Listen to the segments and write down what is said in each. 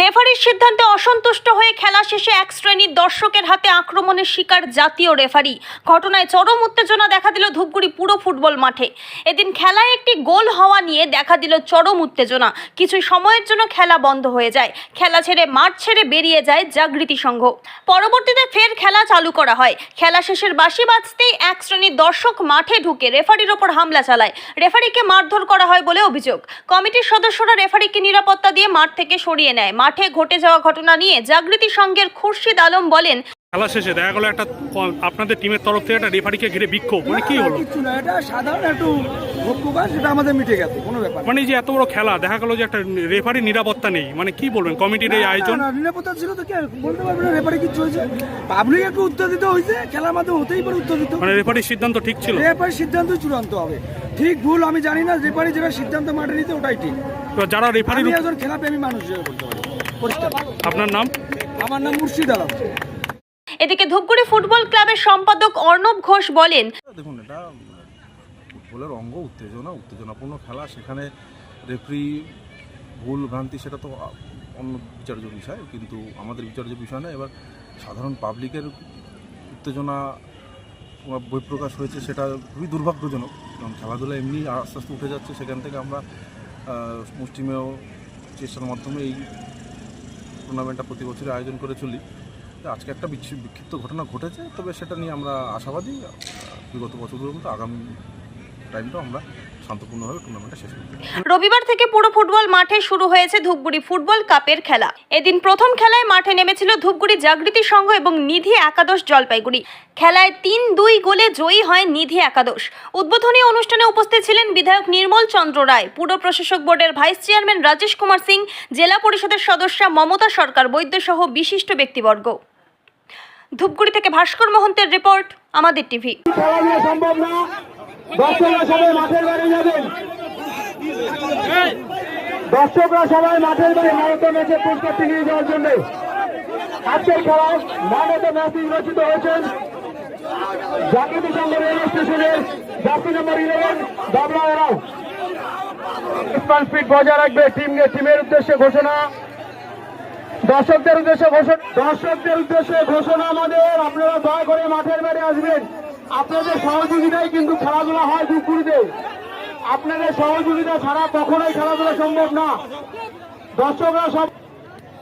রেফারির সিদ্ধান্তে অসন্তুষ্ট হয়ে খেলা শেষে এক শ্রেণির দর্শকের হাতে আক্রমণের শিকার জাতীয় রেফারি। ঘটনায় চরম উত্তেজনা দেখা দিল ধূপগুড়ি পুরো ফুটবল মাঠে। এদিন খেলায় একটি গোল হওয়া নিয়ে দেখা দিল চরম উত্তেজনা। কিছু সময়ের জন্য খেলা বন্ধ হয়ে যায়। খেলা ছেড়ে মাঠ ছেড়ে বেরিয়ে যায় জাগৃতি সংঘ। পরবর্তীতে ফের খেলা চালু করা হয়। খেলা শেষের বাঁশি বাজতেই এক শ্রেণির দর্শক মাঠে ঢুকে রেফারির ওপর হামলা চালায়। রেফারিকে মারধর করা হয় বলে অভিযোগ। কমিটির সদস্যরা রেফারিকে নিরাপত্তা দিয়ে মাঠ থেকে সরিয়ে নেয়। মাঠে ঘটে যাওয়া ঘটনা নিয়ে জাগৃতি সংঘের খুরশিদ আলম বলেন খেলা শেষে দেখা গেলো একটা আপনাদের টিমের তরফ থেকে একটা রেফারিকে ঘিরে বিক্ষোভ। মানে কি হলো? কিচ্ছু না এটা সাধারণ একটু প্রকাশ সেটা আমাদের মিটে গেছে কোনো ব্যাপার মানে যে এত বড় খেলা দেখা গেলো যে একটা রেফারি নিরাপত্তা নেই। মানে কি বলবেন কমিটির এই আয়োজন না, না, নিরাপত্তা ছিল তো কে বলতে পারবে না রেফারি কিছু হয়েছে। পাবলিক একটু উত্তেজিত হয়েছে খেলার মাধ্যমে হতেই পারে উত্তেজিত। মানে রেফারির সিদ্ধান্ত ঠিক ছিল? রেফারি সিদ্ধান্ত চূড়ান্ত হবে। ঠিক ভুল আমি জানি না রেফারি যেটা সিদ্ধান্ত মাঠে নিতে ওটাই ঠিক। তো যারা রেফারি আমি একজন খেলাপ্রেমী মানুষ হিসেবে বলতে পারি। পরিষ্কার। আপনার নাম? আমার নাম মুর্শিদ আলম এদিকে ধূপগুড়ি ফুটবল ক্লাবের সম্পাদক অর্ণব ঘোষ বলেন, দেখুন, এটা ফুটবলের অঙ্গ উত্তেজনা, উত্তেজনাপূর্ণ খেলা। সেখানে রেফারি ভুল ভ্রান্তি, সেটা তো অন্য বিচার্য বিষয়, কিন্তু আমাদের বিচার্য বিষয় না। এবার সাধারণ পাবলিকের উত্তেজনা বহিঃপ্রকাশ হয়েছে, সেটা খুবই দুর্ভাগ্যজনক। কারণ খেলাধুলা এমনি আস্তে আস্তে উঠে যাচ্ছে, সেখান থেকে আমরা মুষ্টিমেয় চেষ্টার মাধ্যমে এই টুর্নামেন্টটা প্রতি বছরই আয়োজন করে চলি। আজকে একটা বিক্ষিপ্ত ঘটনা ঘটেছে, তবে সেটা নিয়ে আমরা আশাবাদী। বিগত বছরগুলোর মতো আগামী টাইমটাও আমরা রবিবার থেকে পুরো ফুটবল মাঠে শুরু হয়েছে ধূপগুড়ি ফুটবল কাপের খেলা। এদিন প্রথম খেলায় মাঠে নেমেছিল ধূপগুড়ি জাগৃতি সংঘ এবং নিধি একাদশ জলপাইগুড়ি। খেলায় তিন দুই গোলে জয়ী হয় নিধি একাদশ। উদ্বোধনী অনুষ্ঠানে উপস্থিত ছিলেন বিধায়ক নির্মল চন্দ্র রায় পুর প্রশাসক বোর্ডের ভাইস চেয়ারম্যান রাজেশ কুমার সিং, জেলা পরিষদের সদস্যা মমতা সরকার বৈদ্য সহ বিশিষ্ট ব্যক্তিবর্গ। ধূপগুড়ি থেকে ভাস্কর মহন্তের রিপোর্ট আমাদের টিভি। খেলাধুলা সম্ভব না। দর্শকরা সবাই মাঠের বাইরে যাবেন দর্শকরা সবাই মাঠের বাইরে মানব ম্যাচের পুরস্কারটি নিয়ে যাওয়ার জন্য। আজকের খেলায় মানব ম্যাচ নির্বাচিত হয়েছেন। জাতীয় সংঘ রেলওয়ে স্টেশনের জাতি নম্বর ইলেভেন দাবলা ওরাও। স্পিড বজায় রাখবে টিম টিমের উদ্দেশ্যে ঘোষণা। দর্শকদের উদ্দেশ্যে ঘোষণা দর্শকদের উদ্দেশ্যে ঘোষণা আমাদের। আপনারা দয়া করে মাঠের বাইরে আসবেন। আপনাদের সহযোগিতায় কিন্তু খেলাধুলা হয় দুপুরিতে। আপনাদের সহযোগিতা ছাড়া কখনোই খেলাধুলা সম্ভব না। দর্শকরা সব স্পিড বজায় রাখবেন সবাই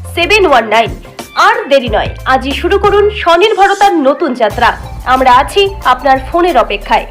seven one nine. আর দেরি নয়, আজই শুরু করুন স্বনির্ভরতার নতুন যাত্রা। আমরা আছি আপনার ফোনের অপেক্ষায়।